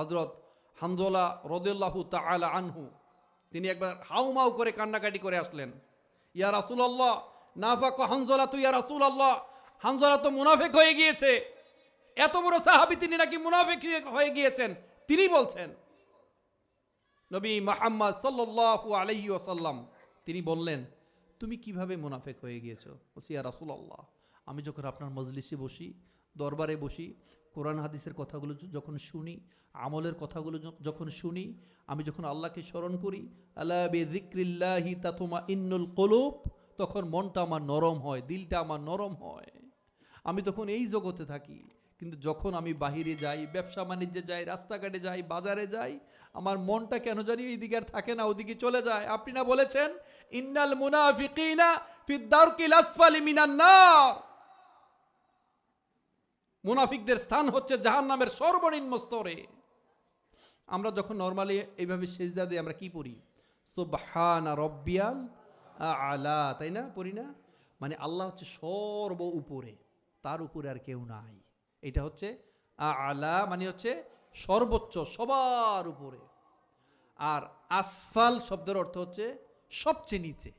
হজরত হামদোলা রদুল্লাহু তাআলা আনহু, তিনি একবার হাউমাউ করে কান্নাকাটি করে আসলেন। ইয়া রাসূলুল্লাহ, নাফাক হানজলা তু ইয়া রাসূলুল্লাহ হানজলা তো মুনাফিক হয়ে গিয়েছে। এত বড় সাহাবী তিনি নাকি মুনাফিক হয়ে- গিয়েছেন, তিনি বলছেন। নবী মুহাম্মদ সাল্লাল্লাহু আলাইহি ওয়াসাল্লাম, তিনি বললেন, তুমি কীভাবে মুনাফেক হয়ে গিয়েছো? ইয়া রাসূলুল্লাহ, আমি যখন আপনার মজলিসে বসি, দরবারে বসি কোরআন হাদিসের কথাগুলো যখন শুনি, আমলের কথাগুলো যখন শুনি, আমি যখন আল্লাহকে স্মরণ করি আল্লাহ বিযিক্রিল্লাহি তাতুমা ইন্নুল কলুব, তখন মনটা আমার নরম হয়, দিলটা আমার নরম হয়। আমি তখন এই জগতে থাকি, কিন্তু যখন আমি বাহিরে যাই, ব্যবসা বাণিজ্যে যাই, রাস্তাঘাটে যাই, বাজারে যাই, আমার মনটা কেন জানি এইদিকে আর থাকে না, ওদিকে চলে যায়। আপনি না বলেছেন, ইন্নাল মুনাফিকিনা ফি দারকিল আসফালি মিনান নার মুনাফিকদের স্থান হচ্ছে জাহান্নামের সর্বনিম্ন স্তরে। আমরা যখন নর্মালি এইভাবে সেজদা দিই, আমরা কি পড়ি? সুবহানা রব্বিয়াল আলা, তাই না? পড়ি না? মানে আল্লাহ হচ্ছে সর্ব উপরে, তার উপরে আর কেউ নাই। এটা হচ্ছে আলা মানে হচ্ছে সর্বোচ্চ, সবার উপরে। আর আসফাল শব্দের অর্থ হচ্ছে সবচেয়ে নিচে।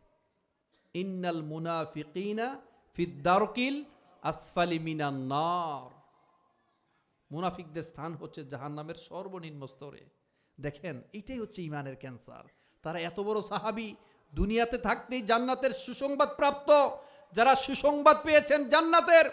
ইন্নাল মুনাফিকিনা ফিদ্দারকিল আসফালি মিনান নার। মুনাফিকদের স্থান হচ্ছে জাহান্নামের সর্বনিম্ন স্তরে। দেখেন, এটাই হচ্ছে ইমানের ক্যান্সার। তারা এত বড় সাহাবি, দুনিয়াতে থাকতেই জান্নাতের সুসংবাদ প্রাপ্ত। যারা সুসংবাদ পেয়েছেন জান্নাতের,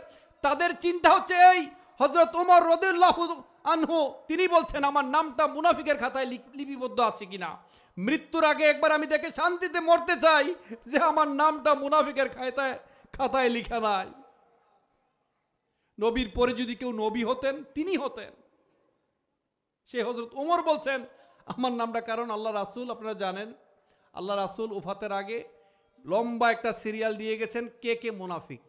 তাদের চিন্তা হচ্ছে এই হজরত উমর রদুল্লাহ আনহু, তিনি বলছেন, আমার নামটা মুনাফিকের খাতায় লিপ- লিপিবদ্ধ আছে কিনা? মৃত্যুর আগে একবার আমি দেখে শান্তিতে মরতে চাই যে আমার নামটা মুনাফিকের খাতায় খাতায় লিখা নাই। নবীর পরে যদি কেউ নবী হতেন, তিনি হতেন। সে হজরত ওমর বলছেন, আমার নামটা কারণ আল্লাহ রাসুল, আপনারা জানেন, আল্লাহ রাসূল উফাতের আগে লম্বা একটা সিরিয়াল দিয়ে গেছেন, কে কে মুনাফিক?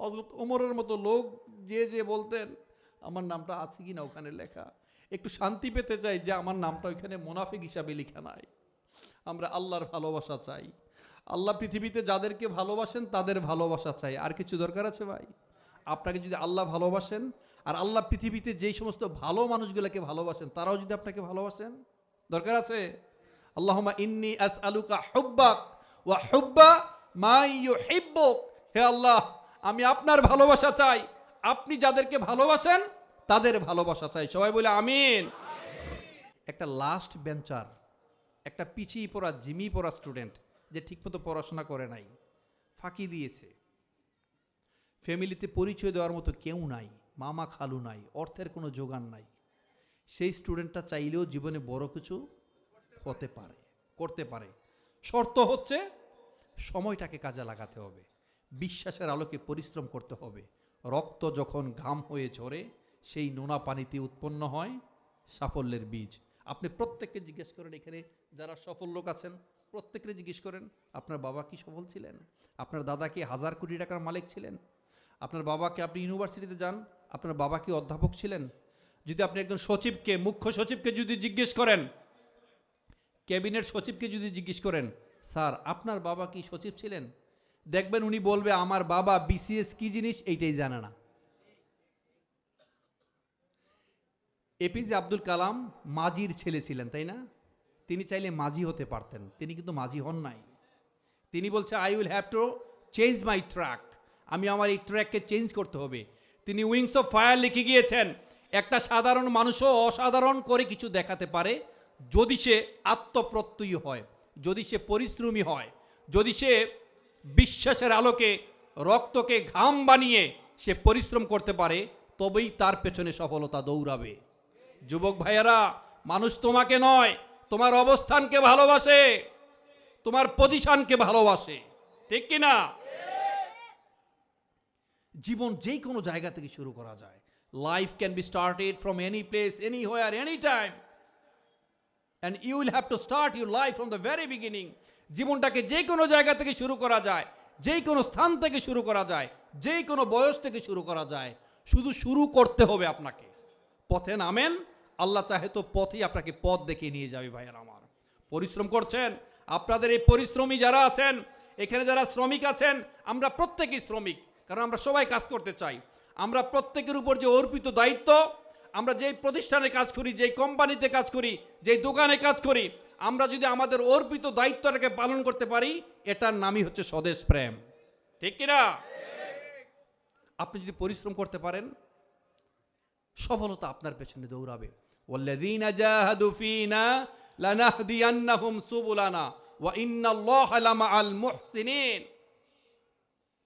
হজরত ওমরের মতো লোক, যে যে বলতেন, আমার নামটা আছে কি না ওখানে লেখা? একটু শান্তি পেতে চাই যে আমার নামটা ওইখানে মুনাফিক হিসাবে লেখা নাই। আমরা আল্লাহর ভালোবাসা চাই। আল্লাহ পৃথিবীতে যাদেরকে ভালোবাসেন, তাদের ভালোবাসা চাই। আর কিছু দরকার আছে ভাই? আপনাকে যদি আল্লাহ ভালোবাসেন, আর আল্লাহ পৃথিবীতে যেই সমস্ত ভালো মানুষগুলোকে ভালোবাসেন, তারাও যদি আপনাকে ভালোবাসেন? দরকার আছে? আল্লাহমা ইন্নি আস আলুকা হুব্বাক, ওয়া হুব্বা মাই ইউহিব্বুক। হে আল্লাহ, আমি আপনার ভালোবাসা চাই। আপনি যাদেরকে ভালোবাসেন, তাদের ভালোবাসা চাই। সবাই বলে আমিন। একটা লাস্ট বেঞ্চার একটা পিছিয়ে পড়া জিমি পড়া স্টুডেন্ট যে ঠিকমতো পড়াশোনা করে নাই, ফাঁকি দিয়েছে। ফ্যামিলিতে পরিচয় দেওয়ার মতো কেউ নাই, মামা খালু নাই, অর্থের কোনো যোগান নাই। সেই স্টুডেন্টটা চাইলেও জীবনে বড় কিছু হতে পারে, করতে পারে। শর্ত হচ্ছে সময়টাকে কাজে লাগাতে হবে, বিশ্বাসের আলোকে পরিশ্রম করতে হবে। রক্ত যখন ঘাম হয়ে ঝরে, সেই নোনা পানিতে উৎপন্ন হয় সাফল্যের বীজ। আপনি প্রত্যেককে জিজ্ঞেস করেন এখানে যারা সফল লোক আছেন, প্রত্যেককে জিজ্ঞেস করেন, আপনার বাবা কি সফল ছিলেন? আপনার দাদা কি হাজার কোটি টাকার মালিক ছিলেন? আপনার বাবাকে আপনি ইউনিভার্সিটিতে যান, আপনার বাবা কি অধ্যাপক ছিলেন। যদি আপনি একজন সচিবকে, মুখ্য সচিবকে যদি জিজ্ঞেস করেন, ক্যাবিনেট সচিবকে যদি জিজ্ঞেস করেন, স্যার, আপনার বাবা কি সচিব ছিলেন? দেখবেন উনি বলবে, আমার বাবা বিসিএস কি জিনিস? এইটাই জানে না। এপিজে আব্দুল কালাম মাজির ছেলে ছিলেন, তাই না? তিনি চাইলে মাঝি হতে পারতেন, তিনি কিন্তু মাঝি হন নাই। তিনি বলছে I will have to change my track আমি আমার এই ট্র্যাককে চেঞ্জ করতে হবে। তিনি উইংস অফ ফায়ার লিখে গিয়েছেন, একটা সাধারণ মানুষও অসাধারণ করে কিছু দেখাতে পারে যদি সে আত্মপ্রত্যয়ী হয়, যদি সে পরিশ্রমী হয়, যদি সে বিশ্বাসের আলোকে, রক্তকে ঘাম বানিয়ে সে পরিশ্রম করতে পারে, তবেই তার পেছনে সফলতা দৌড়াবে। যুবক ভাইয়েরা, মানুষ তোমাকে নয়, তোমার অবস্থানকে ভালোবাসে, তোমার পজিশনকে ভালোবাসে, ঠিক কি না জীবন যে কোনো জায়গা থেকে শুরু করা যায়। Life can be started from any place anywhere any time and you will have to start your life from the very beginning জীবনটাকে যে কোনো জায়গা থেকে শুরু করা যায় যে কোনো স্থান থেকে শুরু করা যায় যে কোনো বয়স থেকে শুরু করা যায়। শুধু শুরু করতে হবে আপনাকে। পথে নামেন, আল্লাহ চাহে তো পথেই আপনাকে পথ দেখিয়ে নিয়ে যাবে ভাইয়ের আমার। পরিশ্রম করছেন, আপনাদের এই পরিশ্রমী যারা আছেন, এখানে যারা শ্রমিক আছেন, আমরা প্রত্যেকেই শ্রমিক। কারণ আমরা সবাই কাজ করতে চাই। আমরা প্রত্যেকের উপর যে অর্পিত দায়িত্ব, আমরা যেই প্রতিষ্ঠানে কাজ করি, যেই কোম্পানিতে কাজ করি, যেই দোকানে কাজ করি, আমরা যদি আমাদের অর্পিত দায়িত্বটাকে পালন করতে পারি, এটার নামই হচ্ছে স্বদেশ প্রেম। ঠিক কিনা? আপনি যদি পরিশ্রম করতে পারেন, সফলতা আপনার পেছনে দৌড়াবে। লানাহদিয়ান্নাহুম সুবুলানা, ওয়া ইন্নাল্লাহা আল মুহসিনিন।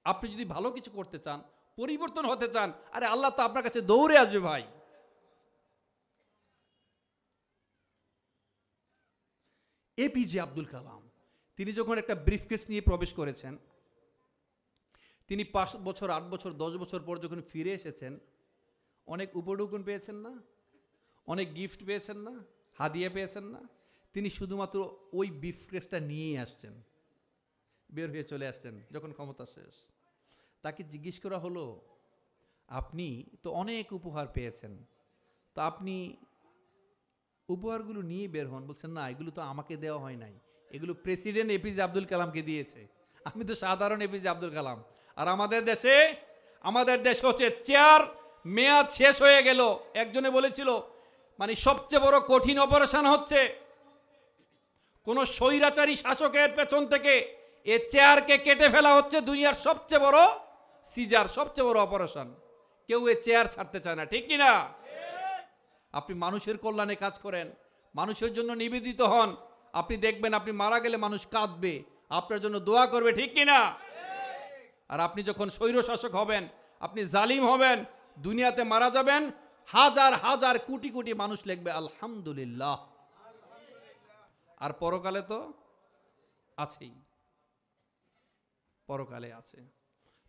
আপনি যদি ভালো কিছু করতে চান, পরিবর্তন হতে চান, আরে আল্লাহ তো আপনার কাছে দৌড়ে আসবে ভাই। এপিজে আব্দুল কালাম, তিনি যখন একটা ব্রিফকেস নিয়ে প্রবেশ করেছেন, তিনি পাঁচ বছর, আট বছর, দশ বছর পর যখন ফিরে এসেছেন, অনেক উপঢৌকন পেয়েছেন না? অনেক গিফট পেয়েছেন না? হাদিয়া পেয়েছেন না? তিনি শুধুমাত্র ওই ব্রিফকেসটা নিয়েই আসছেন। বের হয়ে চলে আসছেন যখন ক্ষমতা শেষ। তাকে জিজ্ঞেস করা হলো, আপনি তো অনেক উপহার পেয়েছেন। তো আপনি উপহারগুলো নিয়ে বের হন। বলছেন না, এগুলো তো আমাকে দেওয়া হয় নাই। এগুলো প্রেসিডেন্ট এপিজে আব্দুল কালামকে দিয়েছে। আমি তো সাধারণ এপিজে আব্দুল কালাম। আর আমাদের দেশে, আমাদের দেশ হচ্ছে চেয়ার, মেয়াদ শেষ হয়ে গেল। একজনে বলেছিল মানে সবচেয়ে বড় কঠিন অপারেশন হচ্ছে কোন স্বৈরাচারী শাসকের পেছন থেকে এ চেয়ারকে কেটে ফেলা হচ্ছে দুনিয়ার সবচেয়ে বড় সিজার সবচেয়ে বড় অপারেশন। কেউ এ চেয়ার ছাড়তে চায় না, ঠিক কিনা? আপনি মানুষের কল্যাণে কাজ করেন, মানুষের জন্য নিবেদিত হন। আপনি দেখবেন আপনি মারা গেলে মানুষ কাঁদবে, আপনার জন্য দোয়া করবে, ঠিক কিনা? আর আপনি যখন স্বৈর শাসক হবেন, আপনি জালিম হবেন, দুনিয়াতে মারা যাবেন, হাজার হাজার, কোটি কোটি মানুষ লিখবে, আলহামদুলিল্লাহ। আর পরকালে তো আছেই। পরকালে আছে।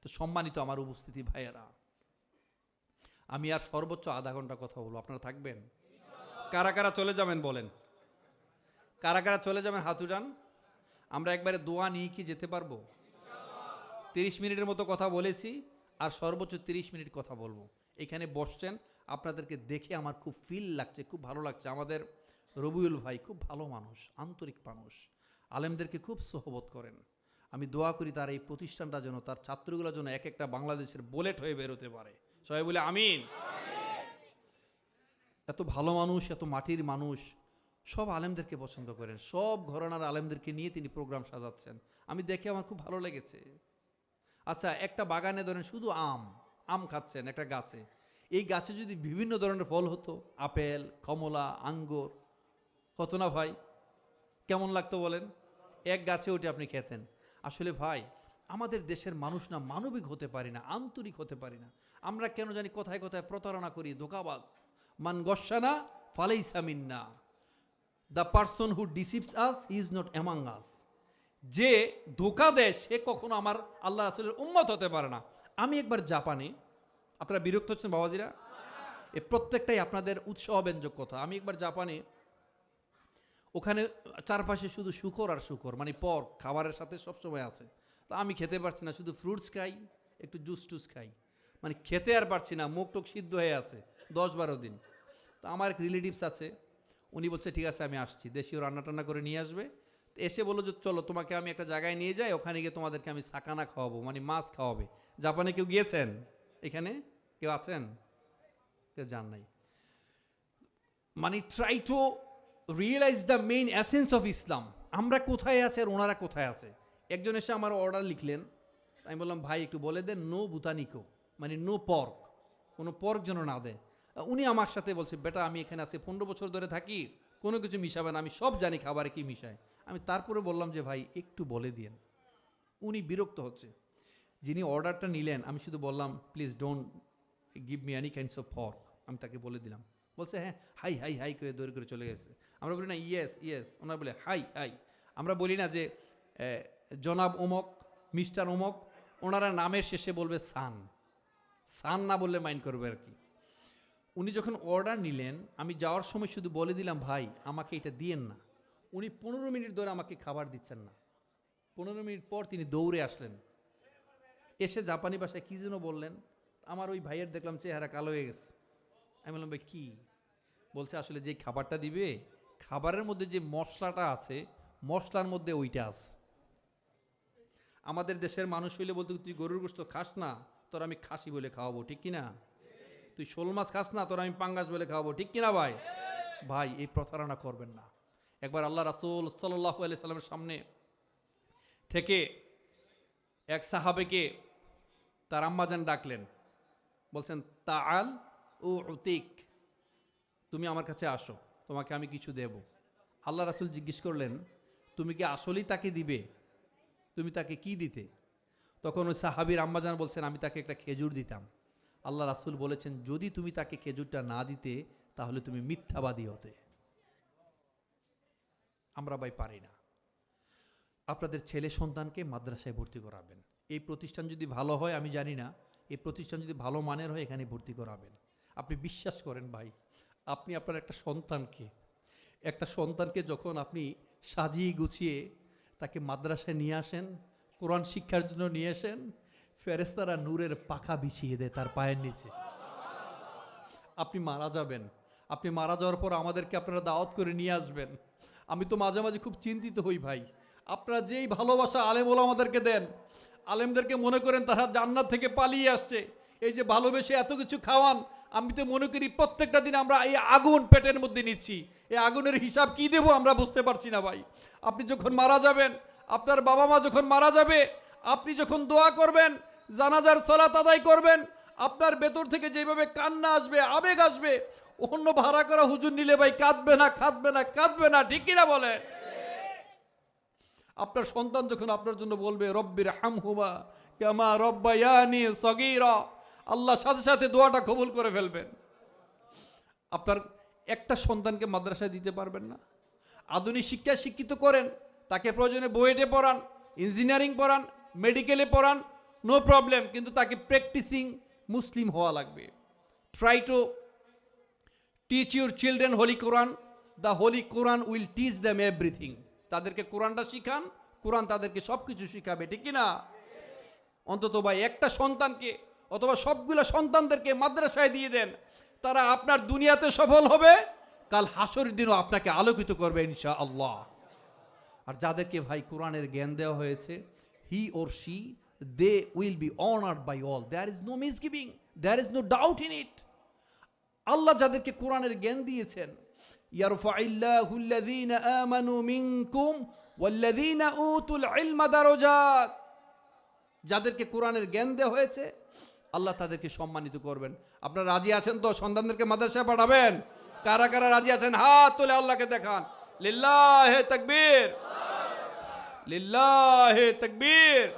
তো সম্মানিত আমার উপস্থিতি ভাইয়েরা। আমি আর সর্বোচ্চ আধা ঘণ্টা কথা বলব, আপনারা থাকবেন? কারা কারা চলে যাবেন বলেন? কারা কারা চলে যাবেন হাত উঠান? আমরা একবারে দোয়া নিয়ে কি যেতে পারব? তিরিশ মিনিটের মতো কথা বলেছি, আর সর্বোচ্চ তিরিশ মিনিট কথা বলব। এখানে বসছেন, আপনাদেরকে দেখে আমার খুব ফিল লাগছে, খুব ভালো লাগছে। আমাদের রবিউল ভাই খুব ভালো মানুষ, আন্তরিক মানুষ। আলেমদেরকে খুব সহবত করেন। আমি দোয়া করি তার এই প্রতিষ্ঠানটা যেন তার ছাত্রগুলো যেন এক একটা বাংলাদেশের বুলেট হয়ে বেরোতে পারে। সবাই বলে আমিন। এত ভালো মানুষ, এত মাটির মানুষ, সব আলেমদেরকে পছন্দ করেন। সব ঘরানার আলেমদেরকে নিয়ে তিনি প্রোগ্রাম সাজাচ্ছেন। আমি দেখে আমার খুব ভালো লেগেছে। আচ্ছা একটা বাগানে ধরেন শুধু আম আম খাচ্ছেন একটা গাছে। এই গাছে যদি বিভিন্ন ধরনের ফল হতো, আপেল, কমলা, আঙ্গুর হতো না ভাই? কেমন লাগতো বলেন? এক গাছে ওটি আপনি খেতেন। আসলে ভাই, আমাদের দেশের মানুষ না মানবিক হতে পারি না, আন্তরিক হতে পারি না। আমরা কেন জানি কোথায় কোথায় প্রতারণা করি, ধোকাবাজ। মান গসানা ফালেই সামিন্না the person who deceives us is not among us যে ধোকা দেয়, সে কখনো আমার আল্লাহ রাসুলের উন্মত হতে পারে না। আমি একবার জাপানে, আপনারা বিরক্ত হচ্ছেন বাবাজিরা? এ প্রত্যেকটাই আপনাদের উৎসাহ ব্যঞ্জক কথা। আমি একবার জাপানে ওখানে চারপাশে শুধু শুকর আর শুকর মানে পর, খাবারের সাথে সবসময় আছে। তো আমি খেতে পারছি না, শুধু ফ্রুটস খাই, একটু জুস টুস খাই। মানে খেতে আর পারছি না, মুখ টুক সিদ্ধ হয়ে আছে, দশ বারো দিন। তো আমার এক রিলেটিভস আছে, উনি বলছে, ঠিক আছে, আমি আসছি। দেশীয় রান্না টান্না করে নিয়ে আসবে। এসে বলল যে, চলো, তোমাকে আমি একটা জায়গায় নিয়ে যাই, ওখানে গিয়ে তোমাদেরকে আমি সাকানা খাওয়াবো মানে মাছ খাওয়াবে। জাপানে কেউ গিয়েছেন? এখানে কেউ আছেন? কেউ যান নাই। মানে try to realise the main essence of Islam আমরা কোথায় আছে আর ওনারা কোথায় আছে? একজন এসে আমার অর্ডার লিখলেন। আমি বললাম, ভাই, একটু বলে দেন নো বুতানিকো মানে নো পর্ক কোনো পর্ক যেন না দেয়। উনি আমার সাথে বলছে, বেটা, আমি এখানে আছি, পনেরো বছর ধরে থাকি, কোনো কিছু মিশাবে না, আমি সব জানি খাবারে কি মিশায়। আমি তারপরে বললাম যে, ভাই, একটু বলে দিয়েন। উনি বিরক্ত হচ্ছে। যিনি অর্ডারটা নিলেন, আমি শুধু বললাম please don't give me any kinds of fork আমি তাকে বলে দিলাম। বলছে হ্যাঁ হাই হাই হাই করে দৌড় করে চলে গেছে। আমরা বলি, না ইয়েস ইয়েস ওনারা বলে, হাই হাই। আমরা বলি না যে জনাব অমক, মিস্টার অমক, ওনারা নামের শেষে বলবে সান। সান না বললে মাইন্ড করবে আর কি। উনি যখন অর্ডার নিলেন, আমি যাওয়ার সময় শুধু বলে দিলাম, ভাই, আমাকে এটা দিয়েন না। উনি পনেরো মিনিট ধরে আমাকে খাবার দিচ্ছেন না। পনেরো মিনিট পর তিনি দৌড়ে আসলেন। এসে জাপানি ভাষায় কী যেন বললেন, আমার ওই ভাইয়ের দেখলাম চেহারা কালো হয়ে গেছে। আমি বললাম, ভাই, কী? বলছে, আসলে যে খাবারটা দিবে, খাবারের মধ্যে যে মশলাটা আছে, মশলার মধ্যে ওইটা আছে। আমাদের দেশের মানুষ হইলে বলতে, তুই গরুর গোস্ত খাস না, তোর আমি খাসি বলে খাওয়াবো, ঠিক কি না তুই শোল মাছ খাস না, তোর আমি পাঙ্গাস বলে খাওয়াবো, ঠিক কিনা, ভাই? ভাই, এই প্রতারণা করবেন না। একবার আল্লাহ রাসূল সাল্লাহ আলি সাল্লামের সামনে থেকে এক সাহাবেকে তার আম্মাজান ডাকলেন। বলছেন তা আল ও উতিক। তুমি আমার কাছে আসো, তোমাকে আমি কিছু দেব। আল্লাহ রাসুল জিজ্ঞেস করলেন, তুমি কি আসলেই তাকে দিবে? তুমি তাকে কি দিতে? তখন ওই সাহাবির আম্মাজান বলছেন, আমি তাকে একটা খেজুর দিতাম। আল্লাহ রাসুল বলেছেন, যদি তুমি তাকে খেজুরটা না দিতে, তাহলে তুমি মিথ্যাবাদী হতে। আমরা ভাই পারি না। আপনাদের ছেলে সন্তানকে মাদ্রাসায় ভর্তি করাবেন। এই প্রতিষ্ঠান যদি ভালো হয়, আমি জানি না, এই প্রতিষ্ঠান যদি ভালো মানের হয়, এখানে ভর্তি করাবেন। আপনি বিশ্বাস করেন ভাই, আপনি আপনার একটা সন্তানকে একটা সন্তানকে যখন আপনি সাজিয়ে গুছিয়ে তাকে মাদ্রাসায় নিয়ে আসেন, কোরআন শিক্ষার জন্য নিয়ে আসেন ফেরেস্তারা নূরের পাখা বিছিয়ে দেয় তার পায়ের নিচে। আপনি মারা যাবেন। আপনি মারা যাওয়ার পর আমাদেরকে আপনারা দাওয়াত করে নিয়ে আসবেন। আমি তো মাঝে মাঝে খুব চিন্তিত হই ভাই। আপনারা যেই ভালোবাসা আলেম আমাদেরকে দেন, আলেমদেরকে মনে করেন তারা জান্নাত থেকে পালিয়ে আসছে। এই যে ভালোবেসে এত কিছু খাওয়ান আমি তো মনে করি প্রত্যেকটা দিন আমরা এই আগুন পেটের মধ্যে নিচ্ছি। এই আগুনের হিসাব কি দেবো আমরা বুঝতে পারছি না ভাই। আপনি যখন মারা যাবেন, আপনার বাবা মা যখন মারা যাবে, আপনি যখন দোয়া করবেন, জানাজার সলাত আদায় করবেন, আপনার ভেতর থেকে যেভাবে কান্না আসবে, আবেগ আসবে, অন্য ভাড়া করা হুজুর নিলে ভাই কাঁদবে না কাঁদবে না কাঁদবে না, ঠিক কিনা বলে? আপনার সন্তান যখন আপনার জন্য বলবে রব্বির হামহুমা কেমা রব্বায়ানি সগীরা। আল্লাহ সাথে সাথে দোয়াটা কবুল করে ফেলবেন। আপনার একটা সন্তানকে মাদ্রাসায় দিতে পারবেন না। আধুনিক শিক্ষায় শিক্ষিত করেন, তাকে প্রয়োজনে বুয়েটে পড়ান ইঞ্জিনিয়ারিং পড়ান মেডিকেলে পড়ান নো প্রবলেম কিন্তু তাকে প্র্যাকটিসিং মুসলিম হওয়া লাগবে। Try to teach your children holy Quran the holy Quran will teach them everything তাদেরকে কোরআনটা শিখান কোরআন তাদেরকে সব কিছু শিখাবে, ঠিক না অন্তত ভাই, একটা সন্তানকে অথবা সবগুলো সন্তানদেরকে মাদ্রাসায় দিয়ে দেন, তারা আপনার দুনিয়াতে সফল হবে। কাল হাসর দিনও আপনাকে আলোকিত করবে ইনশা আল্লাহ আর যাদেরকে ভাই কোরআনের জ্ঞান দেওয়া হয়েছে he or she they will be honoured by all there is no misgiving there is no doubt in it আল্লাহ যাদেরকে কোরআনের জ্ঞান দিয়েছেন যাদেরকে কোরআনের জ্ঞান দেওয়া হয়েছে আল্লাহ তাদেরকে সম্মানিত করবেন। আপনারা রাজি আছেন তো? সন্তানদেরকে মাদ্রাসায় পাঠাবেন? কারা কারা রাজি আছেন? হাত তুলে আল্লাহকে দেখান। লিল্লাহে তাকবীর। লিল্লাহে তাকবীর।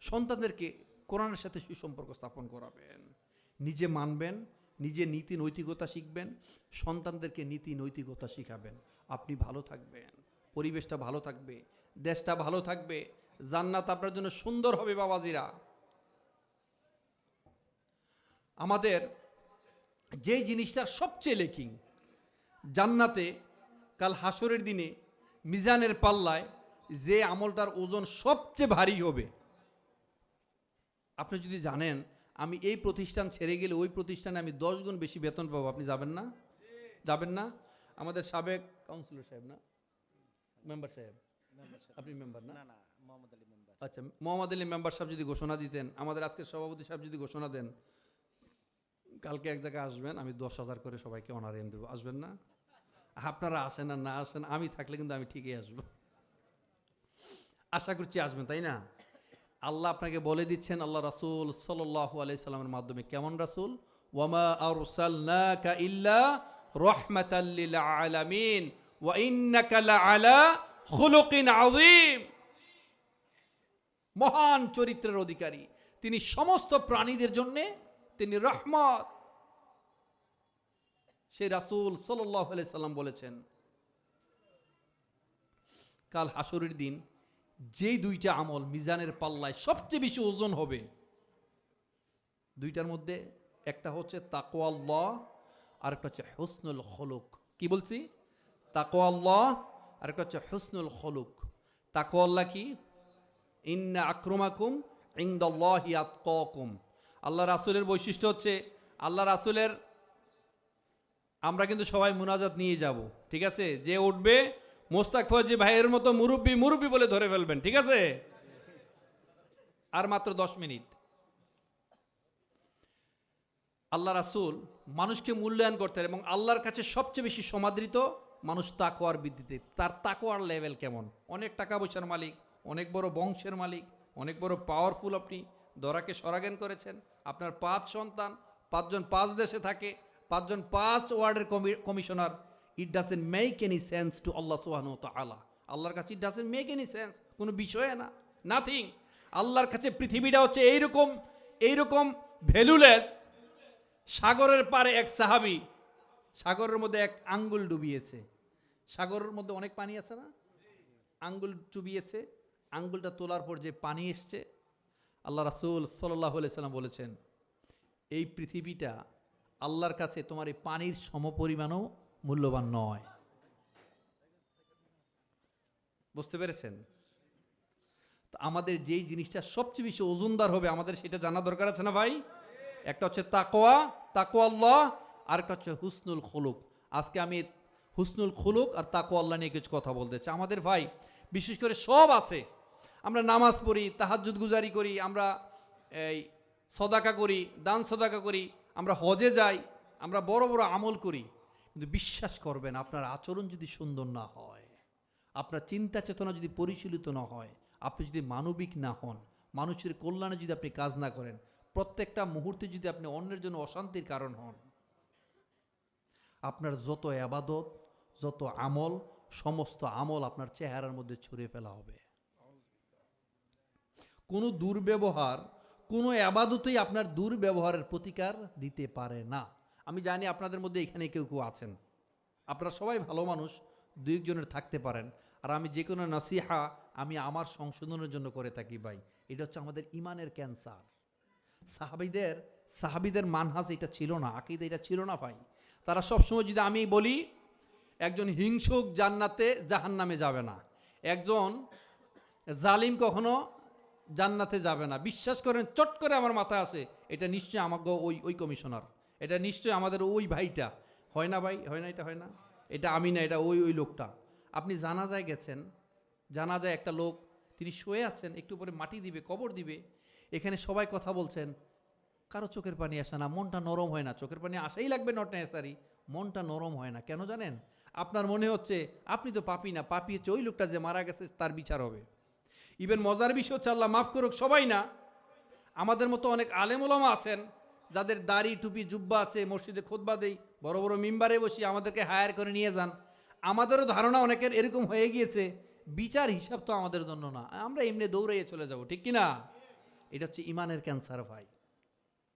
সন্তানদেরকে কোরআনের সাথে সুসম্পর্ক স্থাপন করাবেন। নিজে মানবেন, নিজে নীতি নৈতিকতা শিখবেন, সন্তানদেরকে নীতি নৈতিকতা শিখাবেন। আপনি ভালো থাকবেন, পরিবেশটা ভালো থাকবে, দেশটা ভালো থাকবে জান্নাত আপনার জন্য সুন্দর হবে বাবাজিরা। আমাদের যেই জিনিসটার সবচেয়ে লেকিং, জান্নাতে কাল হাসরের দিনে মিজানের পাল্লায় যে আমলটার ওজন সবচেয়ে ভারী হবে। আপনি যদি জানেন, আমি এই প্রতিষ্ঠান ছেড়ে গেলে ওই প্রতিষ্ঠানে আমি দশ গুণ বেশি বেতন পাবো, আপনি যাবেন না? যাবেন না? আমাদের সাবেক কাউন্সিলর সাহেব না? মেম্বার সাহেব? আপনি মেম্বার না। আলী আচ্ছা মোহাম্মদ আলী মেম্বার সাহেব যদি ঘোষণা দিতেন, আমাদের আজকের সভাপতি সাহেব যদি ঘোষণা দেন, কালকে এক জায়গায় আসবেন, আমি দশ হাজার করে সবাইকে অনারিয়াম দেবো। আসবেন না? আপনারা আসেন আর না আসেন, আমি থাকলে কিন্তু আমি ঠিকই আসব। আশা করছি আসবেন, তাই না? আল্লাহ আপনাকে বলে দিচ্ছেন, আল্লাহ রাসুল সাল্লাল্লাহু আলাইহি সাল্লামের মাধ্যমে। কেমন রাসুল? ওয়ামা আলামিন, ওয়া ইন্নাকা লাআলা খুলুকিন আযীম। মহান চরিত্রের অধিকারী। তিনি সমস্ত প্রাণীদের জন্য তিনি রহমত। সেই রাসূল সাল্লাল্লাহু সাল্লাম বলেছেন, কাল হাসরের দিন যেই দুইটা আমল মিজানের পাল্লায় সবচেয়ে বেশি ওজন হবে, দুইটার মধ্যে একটা হচ্ছে তাকোয়াল্লাহ আর একটা হচ্ছে হুসনুল খলুক। কি বলছি? তাকোয়াল্লাহ আর একটা হচ্ছে হুসনুল খলুক। তাকোয়াল্লাহ কি? ইন্না আক্রমাকুম ইংদাল্লাহি আতকাকুম। আল্লাহ রাসূলের বৈশিষ্ট্য হচ্ছে, আল্লাহ রাসূলের, আমরা কিন্তু সবাই মুনাজাত নিয়ে যাব, ঠিক আছে? যে উঠবে, মোস্তাক ফৌজি ভাইয়ের মতো মুরব্বি মুরব্বি বলে ধরে ফেলবেন, ঠিক আছে? আর মাত্র দশ মিনিট। আল্লাহ রাসূল মানুষকে মূল্যায়ন করতেন এবং আল্লাহর কাছে সবচেয়ে বেশি সমাদৃত মানুষ তাকোয়ার বৃদ্ধিতে তার তাকোয়ার লেভেল কেমন? অনেক টাকা পয়সার মালিক অনেক বড় বংশের মালিক, অনেক বড় পাওয়ারফুল আপনি, দরাকে সরাগেন করেছেন। আপনার পাঁচ সন্তান, পাঁচজন পাঁচ দেশে থাকে, পাঁচজন পাঁচ ওয়ার্ডের commissioner. It doesn't make any sense to আল্লাহ সুহান আলা আল্লাহর কাছে it doesn't make any sense কোনো বিষয় না। নাথিং আল্লাহর কাছে পৃথিবীটা হচ্ছে এইরকম এইরকম ভ্যালুলেস সাগরের পারে এক সাহাবি, সাগরের মধ্যে এক আঙ্গুল ডুবিয়েছে। সাগরের মধ্যে অনেক পানি আছে না? আঙ্গুল চুবিয়েছে আঙ্গুলটা তোলার পর যে পানি এসছে, আল্লাহ রাসুল সাল্লাহ সাল্লাম বলেছেন, এই পৃথিবীটা আল্লাহর কাছে তোমার এই পানির সমপরিমাণও মূল্যবান নয়। বুঝতে পেরেছেন? তো আমাদের যেই জিনিসটা সবচেয়ে বেশি ওজনদার হবে, আমাদের সেটা জানা দরকার আছে না ভাই? একটা হচ্ছে তাকোয়া আল্লাহ আর একটা হচ্ছে হুসনুল খুলুক। আজকে আমি হুসনুল খুলুক আর তাকোয়া আল্লাহ নিয়ে কিছু কথা বলতে চাই। আমাদের ভাই, বিশেষ করে সব আছে আমরা নামাজ পড়ি, তাহাজ্জুদ গুজারি করি, আমরা, এই, সদাকা করি, দান সদাকা করি, আমরা হজে যাই, আমরা বড় বড় আমল করি। কিন্তু বিশ্বাস করবেন, আপনার আচরণ যদি সুন্দর না হয়, আপনার চিন্তা চেতনা যদি পরিশীলিত না হয়, আপনি যদি মানবিক না হন, মানুষের কল্যাণে যদি আপনি কাজ না করেন, প্রত্যেকটা মুহূর্তে যদি আপনি অন্যের জন্য অশান্তির কারণ হন, আপনার যত আবাদত, যত আমল, সমস্ত আমল আপনার চেহারার মধ্যে ছুঁড়ে ফেলা হবে। কোনো দুর্ব্যবহার, কোনো আবাদতেই আপনার দুর্ব্যবহারের প্রতিকার দিতে পারে না। আমি জানি আপনাদের মধ্যে এখানে কেউ কেউ আছেন। আপনারা সবাই ভালো মানুষ দুই একজনের থাকতে পারেন। আর আমি যে কোনো নাসিহা আমি আমার সংশোধনের জন্য করে থাকি ভাই। এটা হচ্ছে আমাদের ইমানের ক্যান্সার। সাহাবিদের সাহাবিদের মানহাজ এটা ছিল না, আকিদ এটা ছিল না ভাই। তারা সবসময় যদি আমি বলি, একজন হিংসুক জান্নাতে জাহান্নামে যাবে না। একজন জালিম কখনো জান্নাতে যাবে না। বিশ্বাস করেন, চট করে আমার মাথায় আসে, এটা নিশ্চয়ই আমাকে ওই ওই কমিশনার। এটা নিশ্চয়ই আমাদের ওই ভাইটা। হয় না ভাই? হয় না এটা? হয় না? এটা আমি না, এটা ওই ওই লোকটা। আপনি জানাজায় গেছেন জানা যায় একটা লোক, তিনি শুয়ে আছেন, একটু পরে মাটি দিবে, কবর দিবে। এখানে সবাই কথা বলছেন, কারও চোখের পানি আসে না, মনটা নরম হয় না। চোখের পানি আসাই লাগবে নট নেসারি মনটা নরম হয় না। কেন জানেন? আপনার মনে হচ্ছে, আপনি তো পাপি না, পাপি হচ্ছে ওই লোকটা যে মারা গেছে, তার বিচার হবে। ইভেন মজার বিষয় হচ্ছে আল্লাহ মাফ করুক সবাই না, আমাদের মতো অনেক আলেমোলামা আছেন, যাদের দাড়ি, টুপি, জুব্বা আছে, মসজিদে খোদবা দেই, বড় বড় মেম্বারে বসি আমাদেরকে হায়ার করে নিয়ে যান। আমাদেরও ধারণা অনেকের এরকম হয়ে গিয়েছে, বিচার হিসাব তো আমাদের জন্য না, আমরা এমনি দৌড়াইয়ে চলে যাব, ঠিক কি না এটা হচ্ছে ইমানের ক্যান্সার ভাই।